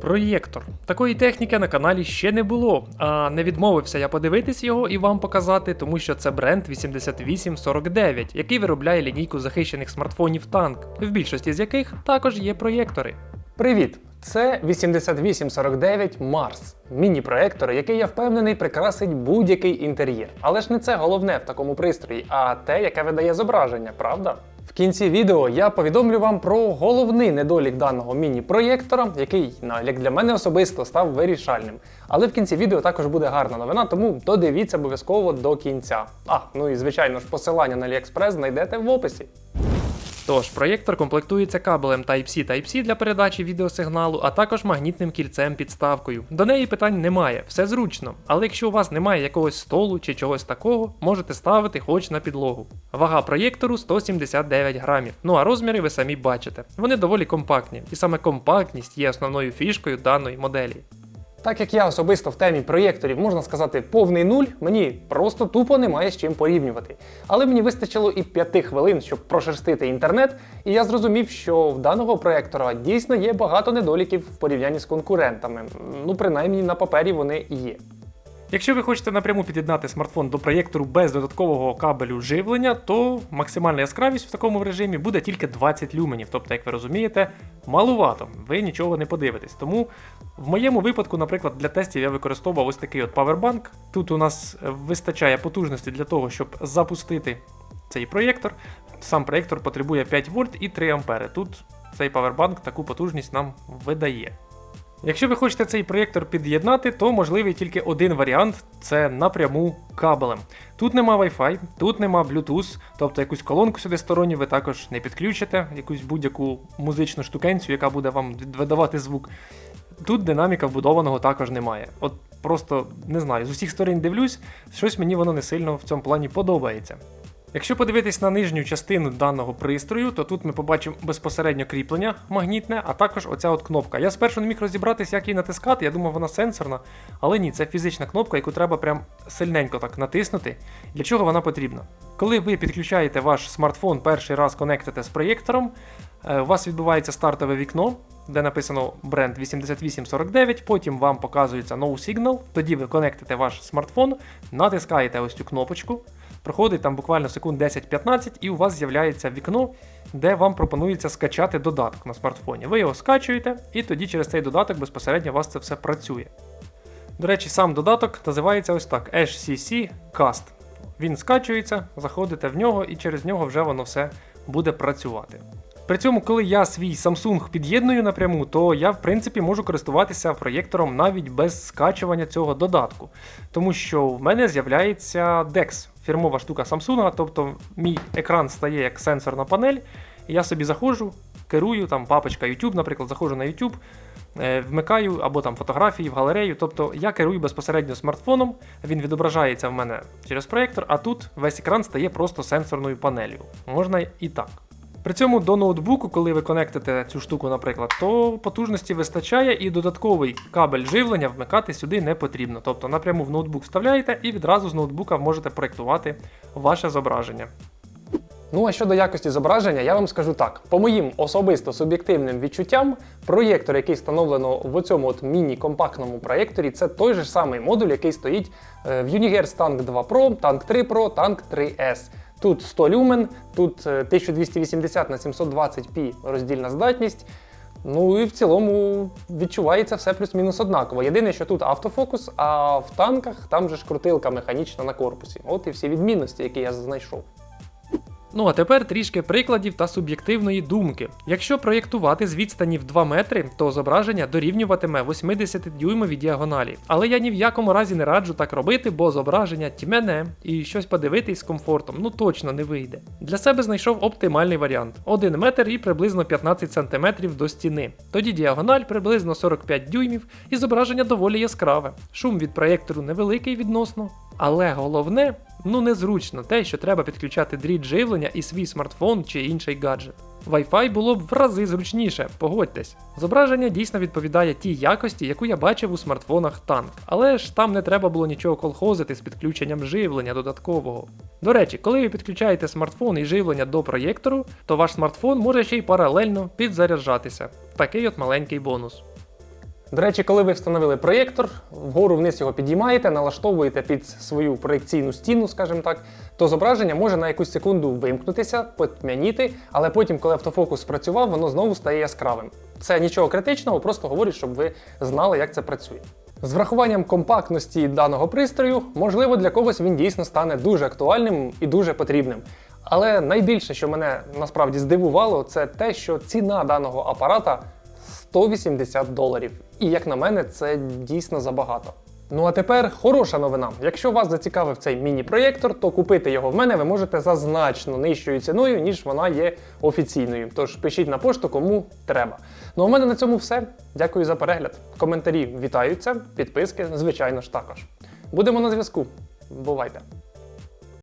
Проєктор. Такої техніки на каналі ще не було, а не відмовився я подивитись його і вам показати, тому що це бренд 8849, який виробляє лінійку захищених смартфонів танк, в більшості з яких також є проєктори. Привіт! Це 8849 Mars, міні-проектор, який я впевнений прикрасить будь-який інтер'єр. Але ж не це головне в такому пристрої, а те, яке видає зображення, правда? В кінці відео я повідомлю вам про головний недолік даного міні-проєктора, який, як для мене особисто, став вирішальним. Але в кінці відео також буде гарна новина, тому додивіться обов'язково до кінця. А, ну і звичайно ж, посилання на AliExpress знайдете в описі. Тож, проєктор комплектується кабелем Type-C Type-C для передачі відеосигналу, а також магнітним кільцем підставкою. До неї питань немає, все зручно. Але якщо у вас немає якогось столу чи чогось такого, можете ставити хоч на підлогу. Вага проєктору 179 грамів. Ну а розміри ви самі бачите. Вони доволі компактні, і саме компактність є основною фішкою даної моделі. Так як я особисто в темі проєкторів, можна сказати, повний нуль, мені просто тупо немає з чим порівнювати. Але мені вистачило і 5 хвилин, щоб прошерстити інтернет, і я зрозумів, що в даного проєктора дійсно є багато недоліків в порівнянні з конкурентами. Ну, принаймні на папері вони є. Якщо ви хочете напряму під'єднати смартфон до проєктору без додаткового кабелю живлення, то максимальна яскравість в такому режимі буде тільки 20 люменів. Тобто, як ви розумієте, малувато, ви нічого не подивитесь. Тому в моєму випадку, наприклад, для тестів я використовував ось такий от павербанк. Тут у нас вистачає потужності для того, щоб запустити цей проєктор. Сам проєктор потребує 5 вольт і 3 ампери. Тут цей павербанк таку потужність нам видає. Якщо ви хочете цей проєктор під'єднати, то можливий тільки один варіант це напряму кабелем. Тут нема Wi-Fi, тут нема Bluetooth, тобто якусь колонку сюди сторонню ви також не підключите, якусь будь-яку музичну штукенцію, яка буде вам видавати звук. Тут динаміка вбудованого також немає. От просто не знаю, з усіх сторін дивлюсь, щось мені воно не сильно в цьому плані подобається. Якщо подивитись на нижню частину даного пристрою, то тут ми побачимо безпосередньо кріплення магнітне, а також оця от кнопка. Я спершу не міг розібратися, як її натискати, я думав, вона сенсорна, але ні, це фізична кнопка, яку треба прям сильненько так натиснути. Для чого вона потрібна? Коли ви підключаєте ваш смартфон перший раз конектите з проєктором, е, у вас відбувається стартове вікно, де написано бренд 8849, потім вам показується No Signal, тоді ви конектите ваш смартфон, натискаєте ось цю кнопочку. Проходить там буквально секунд 10-15, і у вас з'являється вікно, де вам пропонується скачати додаток на смартфоні. Ви його скачуєте, і тоді через цей додаток безпосередньо у вас це все працює. До речі, сам додаток називається ось так: HCC Cast. Він скачується, заходите в нього, і через нього вже воно все буде працювати. При цьому, коли я свій Samsung під'єдную напряму, то я в принципі можу користуватися проєктором навіть без скачування цього додатку. Тому що в мене з'являється DeX, фірмова штука Samsung, тобто мій екран стає як сенсорна панель, і я собі заходжу, керую, там папочка YouTube, наприклад, заходжу на YouTube, е, вмикаю або там фотографії в галерею. Тобто я керую безпосередньо смартфоном, він відображається в мене через проєктор, а тут весь екран стає просто сенсорною панелью. Можна і так. При цьому до ноутбуку, коли ви конектите цю штуку, наприклад, то потужності вистачає і додатковий кабель живлення вмикати сюди не потрібно. Тобто напряму в ноутбук вставляєте і відразу з ноутбука можете проєктувати ваше зображення. Ну а щодо якості зображення, я вам скажу так: по моїм особисто суб'єктивним відчуттям, проєктор, який встановлено в цьому от міні-компактному проєкторі, це той же самий модуль, який стоїть е, в Universe Tank 2 Pro, Tank 3 Pro, Tank 3S. Тут 100 люмен, тут е, 1280 на 720p роздільна здатність. Ну і в цілому відчувається все плюс-мінус однаково. Єдине, що тут автофокус, а в танках там же ж крутилка механічна на корпусі. От і всі відмінності, які я знайшов. Ну а тепер трішки прикладів та суб'єктивної думки. Якщо проєктувати з відстані в 2 метри, то зображення дорівнюватиме 80 дюймовій діагоналі. Але я ні в якому разі не раджу так робити, бо зображення тьмене і щось подивитись з комфортом ну точно не вийде. Для себе знайшов оптимальний варіант: 1 метр і приблизно 15 см до стіни. Тоді діагональ приблизно 45 дюймів і зображення доволі яскраве. Шум від проєктору невеликий відносно. Але головне, ну незручно те, що треба підключати дріт живлення і свій смартфон чи інший гаджет. Wi-Fi було б в рази зручніше, погодьтесь. Зображення дійсно відповідає тій якості, яку я бачив у смартфонах танк, але ж там не треба було нічого колхозити з підключенням живлення додаткового. До речі, коли ви підключаєте смартфон і живлення до проєктору, то ваш смартфон може ще й паралельно підзаряджатися. Такий от маленький бонус. До речі, коли ви встановили проєктор, вгору вниз його підіймаєте, налаштовуєте під свою проєкційну стіну, скажімо так, то зображення може на якусь секунду вимкнутися, потьмяніти, але потім, коли автофокус спрацював, воно знову стає яскравим. Це нічого критичного, просто говорю, щоб ви знали, як це працює. З врахуванням компактності даного пристрою, можливо, для когось він дійсно стане дуже актуальним і дуже потрібним. Але найбільше, що мене насправді здивувало, це те, що ціна даного апарата 180 доларів. І як на мене, це дійсно забагато. Ну а тепер хороша новина. Якщо вас зацікавив цей міні-проєктор, то купити його в мене ви можете за значно нижчою ціною, ніж вона є офіційною. Тож пишіть на пошту, кому треба. Ну а в мене на цьому все. Дякую за перегляд. Коментарі вітаються, підписки, звичайно ж також. Будемо на зв'язку. Бувайте!